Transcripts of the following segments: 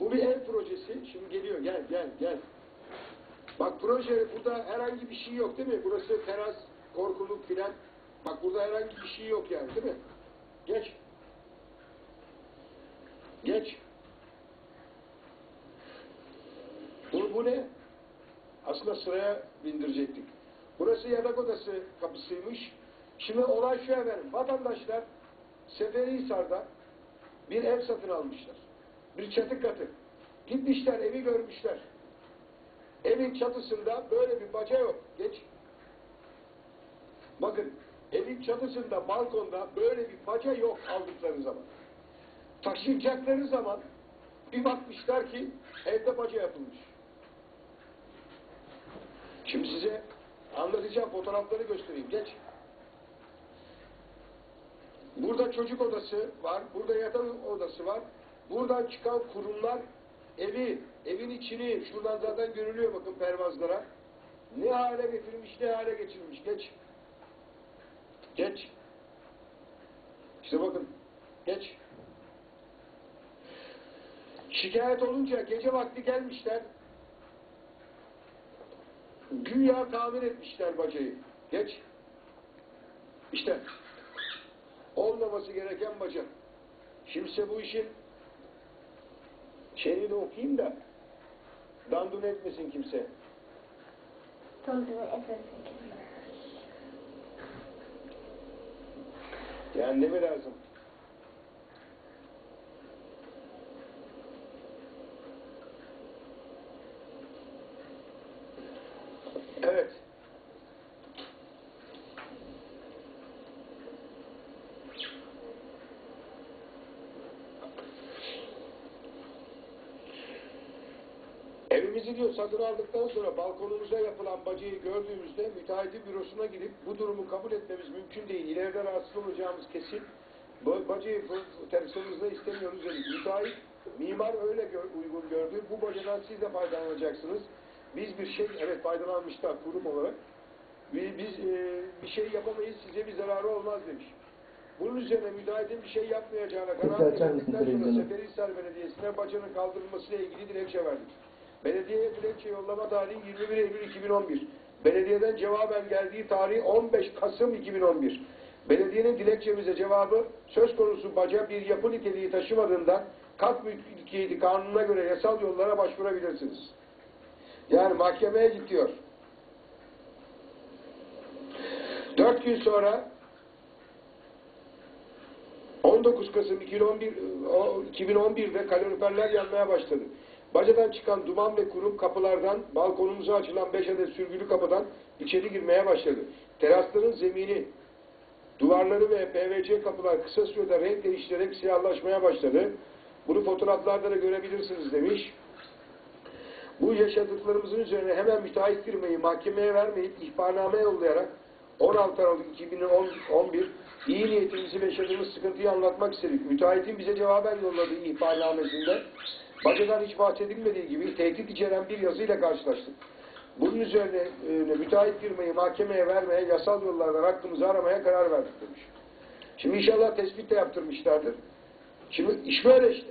Bu bir ev projesi. Şimdi geliyor. Gel gel gel. Bak proje burada herhangi bir şey yok değil mi? Burası teras, korkuluk filan. Bak burada herhangi bir şey yok yani değil mi? Geç. Geç. Bu, bu ne? Aslında sıraya bindirecektik. Burası yatak odası kapısıymış. Şimdi olay şu efendim. Vatandaşlar Seferihisar'da bir ev satın almışlar. Bir çatı katı. Gitmişler evi görmüşler. Evin çatısında böyle bir baca yok. Geç. Bakın evin çatısında balkonda böyle bir baca yok aldıkları zaman. Taşıyacakları zaman bir bakmışlar ki evde baca yapılmış. Şimdi size anlatacağım fotoğrafları göstereyim. Geç. Burada çocuk odası var. Burada yatak odası var. Buradan çıkan kurumlar evi, evin içini şuradan zaten görülüyor bakın pervazlara. Ne hale getirmiş, ne hale getirmiş. Geç. Geç. İşte bakın. Geç. Şikayet olunca gece vakti gelmişler. Güya tamir etmişler bacayı. Geç. İşte. Olmaması gereken baca. Size bu işin şeyini de okuyayım da dandun etmesin kimse. Dondurma efendim. Yani ne mi lazım? Evet. Evimizi diyor satın aldıktan sonra balkonumuza yapılan bacayı gördüğümüzde müteahhitin bürosuna gidip bu durumu kabul etmemiz mümkün değil. İleride rahatsız olacağımız kesin. Bacayı bu terasımızda istemiyoruz dedik. Müteahhit, mimar öyle gör, uygun gördü. Bu bacadan siz de faydalanacaksınız. Biz bir şey, evet faydalanmışlar kurum olarak. Biz, biz e, bir şey yapamayız, size bir zararı olmaz demiş. Bunun üzerine müteahhitin bir şey yapmayacağına geldikten mısın sonra? Seferihisar Belediyesi'ne bacanın kaldırılmasıyla ilgili dilekçe verdik. Belediyeye dilekçe yollama tarihi 21 Eylül 2011. Belediyeden cevaben geldiği tarih 15 Kasım 2011. Belediyenin dilekçemize cevabı söz konusu baca bir yapı niteliği taşımadığından kat mülkiyeti kanununa göre yasal yollara başvurabilirsiniz. Yani mahkemeye git diyor. Dört gün sonra 19 Kasım 2011, o 2011'de kaloriferler yanmaya başladı. Bacadan çıkan duman ve kurum kapılardan, balkonumuza açılan 5 adet sürgülü kapıdan içeri girmeye başladı. Terasların zemini, duvarları ve PVC kapılar kısa sürede renk değiştirerek siyahlaşmaya başladı. Bunu fotoğraflarda da görebilirsiniz demiş. Bu yaşadıklarımızın üzerine hemen müteahhit firmayı mahkemeye vermeyip ihbarname yollayarak 16 Aralık 2011 iyi niyetimizi yaşadığımız sıkıntıyı anlatmak istedik. Müteahhitin bize cevaben yolladığı ihbarnamesinde bacadan hiç bahsedilmediği gibi tehdit içeren bir yazıyla karşılaştık. Bunun üzerine e, müteahhit firmayı mahkemeye vermeye, yasal yollardan hakkımızı aramaya karar verdik demiş. Şimdi inşallah tespit de yaptırmışlardır. Şimdi iş böyle işte.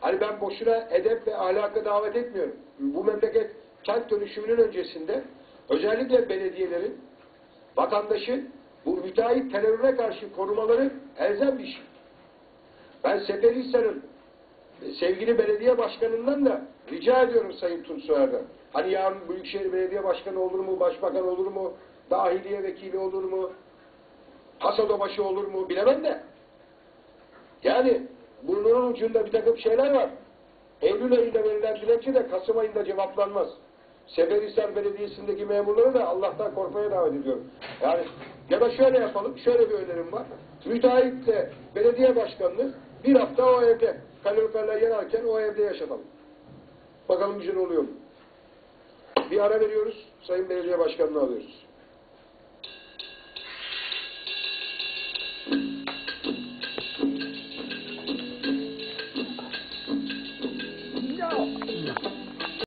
Hani ben boşuna edep ve ahlaka davet etmiyorum. Bu memleket kent dönüşümünün öncesinde özellikle belediyelerin, vatandaşın bu müteahhit terörüne karşı korumaları elzem bir şey. Ben Seferihisar'ın sevgili belediye başkanından da rica ediyorum Sayın Tunç Soyer'den. Hani yarın Büyükşehir Belediye Başkanı olur mu, Başbakan olur mu, dahiliye vekili olur mu, hasadobaşı olur mu bilemem de. Yani burnunun ucunda bir takım şeyler var. Eylül ayında verilen dilekçe de Kasım ayında cevaplanmaz. Seferihisar Belediyesi'ndeki memurları da Allah'tan korkmaya davet ediyorum. Yani ya da şöyle yapalım, şöyle bir önerim var. Müteahhitle belediye başkanını bir hafta o evde, kaloriferler yanarken o evde yaşatalım. Bakalım güzel oluyor mu? Bir ara veriyoruz, Sayın Belediye Başkanı'nı alıyoruz.